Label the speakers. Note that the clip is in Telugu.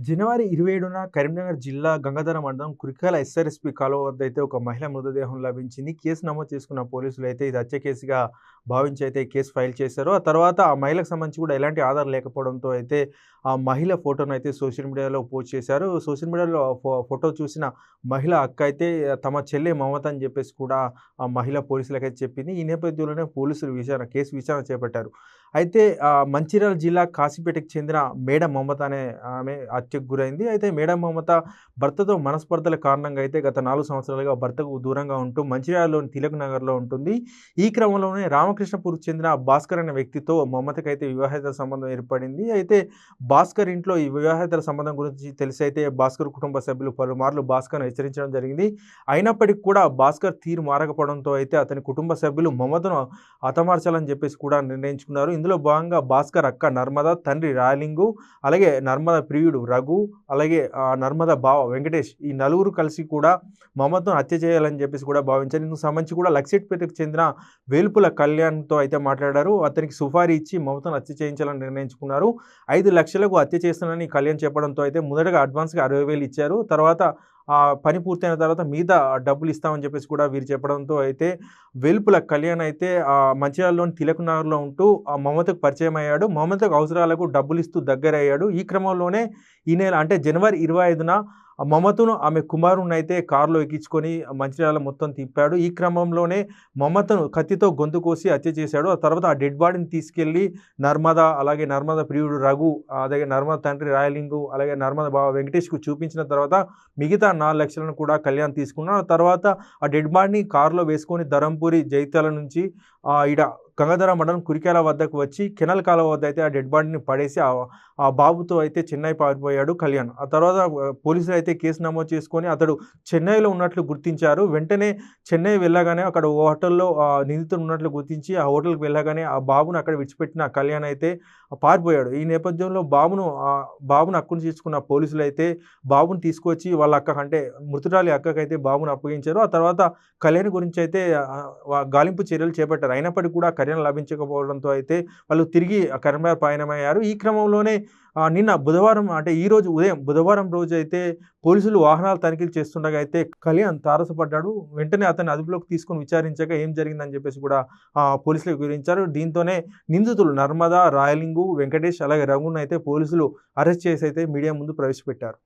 Speaker 1: జనవరి ఇరవై ఏడున కరీంనగర్ జిల్లా గంగాధర మండలం కురికాల ఎస్ఆర్ఎస్పి కాలువ వద్ద అయితే ఒక మహిళ మృతదేహం లభించింది. కేసు నమోదు చేసుకున్న పోలీసులు అయితే ఇది హత్య కేసుగా భావించి అయితే కేసు ఫైల్ చేశారు. ఆ తర్వాత ఆ మహిళకు సంబంధించి కూడా ఎలాంటి ఆధారం లేకపోవడంతో అయితే ఆ మహిళ ఫోటోను అయితే సోషల్ మీడియాలో పోస్ట్ చేశారు. సోషల్ మీడియాలో ఫో- ఫోటో చూసిన మహిళ అక్క అయితే తమ చెల్లె మమత అని చెప్పేసి కూడా ఆ మహిళ పోలీసులకైతే చెప్పింది. ఈ నేపథ్యంలోనే పోలీసులు విచారణ కేసు విచారణ చేపట్టారు. అయితే మంచిర్యాల జిల్లా కాశీపేటకు చెందిన మేడ మమత అనే ఆమె హత్యకు గురైంది. అయితే మేడ మమత భర్తతో మనస్పర్ధల కారణంగా అయితే గత నాలుగు సంవత్సరాలుగా భర్తకు దూరంగా ఉంటూ మంచిర్యాలలోని తిలక్ నగర్లో ఉంటుంది. ఈ క్రమంలోనే రామకృష్ణపూర్కి చెందిన భాస్కర్ అనే వ్యక్తితో మమతకైతే వివాహేతర సంబంధం ఏర్పడింది. అయితే భాస్కర్ ఇంట్లో ఈ వివాహేతర సంబంధం గురించి తెలిసి అయితే భాస్కర్ కుటుంబ సభ్యులు పలుమార్లు భాస్కర్ను హెచ్చరించడం జరిగింది. అయినప్పటికీ కూడా భాస్కర్ తీరు మారకపోవడంతో అయితే అతని కుటుంబ సభ్యులు మమతను హతమార్చాలని చెప్పేసి కూడా నిర్ణయించుకున్నారు. ఇందులో భాగంగా భాస్కర్ అక్క నర్మద తండ్రి రాయలింగు అలాగే నర్మద ప్రియుడు రఘు అలాగే ఆ, నర్మద బావ వెంకటేష్ ఈ నలుగురు కలిసి కూడా మమతను హత్య చేయాలని చెప్పేసి కూడా భావించారు. ఇందుకు సంబంధించి కూడా లక్ష్మీపేటకు చెందిన వేల్పుల కళ్యాణ్తో అయితే మాట్లాడారు. అతనికి సుఫారీ ఇచ్చి మమతను హత్య చేయించాలని నిర్ణయించుకున్నారు. ఐదు లక్షలకు హత్య చేస్తానని కళ్యాణ్ చెప్పడంతో అయితే మొదటగా అడ్వాన్స్గా అరవై వేలు ఇచ్చారు. తర్వాత ఆ పని పూర్తయిన తర్వాత మీద డబ్బులు ఇస్తామని చెప్పేసి కూడా వీరు చెప్పడంతో అయితే వెలుపుల కళ్యాణ్ అయితే ఆ మంచిర్యాలలోని తిలకనగర్లో ఉంటూ ఆ మమతకు పరిచయం అయ్యాడు. మమతకు అవసరాలకు డబ్బులు ఇస్తూ దగ్గర అయ్యాడు ఈ క్రమంలోనే ఈ నెల అంటే జనవరి ఇరవై ఐదున మమతను ఆమె కుమారుని అయితే కారులో ఎక్కించుకొని మంచిర్యాల మొత్తం తిప్పాడు. ఈ క్రమంలోనే మమతను కత్తితో గొంతు కోసి హత్య చేశాడు. ఆ తర్వాత ఆ డెడ్ బాడీని తీసుకెళ్ళి నర్మద అలాగే నర్మద ప్రియుడు రఘు అలాగే నర్మద తండ్రి రాయలింగు అలాగే నర్మద బావ వెంకటేష్కు చూపించిన తర్వాత మిగతా నాలుగు లక్షలను కూడా కళ్యాణ్ తీసుకున్నాడు. ఆ తర్వాత ఆ డెడ్ బాడీని కారులో వేసుకొని ధరంపూరి జైత్యాల నుంచి ఈడ గంగాధర మండలం కురికేల వద్దకు వచ్చి కెనల్ కాలువ వద్ద అయితే ఆ డెడ్ బాడీని పడేసి ఆ బాబుతో అయితే చెన్నై పారిపోయాడు కళ్యాణ్. ఆ తర్వాత పోలీసులు అయితే కేసు నమోదు చేసుకొని అతడు చెన్నైలో ఉన్నట్లు గుర్తించారు. వెంటనే చెన్నై వెళ్ళగానే అక్కడ ఓ హోటల్లో ఆ, నిందితుడు ఉన్నట్లు గుర్తించి ఆ హోటల్కి వెళ్ళగానే ఆ బాబును అక్కడ విడిచిపెట్టిన కళ్యాణ్ అయితే పారిపోయాడు. ఈ నేపథ్యంలో బాబును ఆ బాబును అక్కును తీసుకున్న పోలీసులు అయితే బాబును తీసుకొచ్చి వాళ్ళ అక్క అంటే మృతురాలి అక్కకైతే బాబును అప్పగించారు. ఆ తర్వాత కళ్యాణ్ గురించి అయితే గాలింపు చర్యలు చేపట్టారు. అయినప్పటికీ కూడా కళ్యాణ్ లభించకపోవడంతో అయితే వాళ్ళు తిరిగి కరీంనగర్ పయనమయ్యారు. ఈ క్రమంలోనే నిన్న బుధవారం అంటే ఈ రోజు ఉదయం బుధవారం రోజు అయితే పోలీసులు వాహనాలు తనిఖీలు చేస్తుండగా అయితే కళ్యాణ్ తారసపడ్డాడు. వెంటనే అతన్ని అదుపులోకి తీసుకొని విచారించగా ఏం జరిగిందని చెప్పేసి కూడా పోలీసులకు వివరించారు. దీంతోనే నిందితులు నర్మదా రాయలింగు వెంకటేష్ అలాగే రఘును అయితే పోలీసులు అరెస్ట్ చేసి అయితే మీడియా ముందు ప్రవేశపెట్టారు.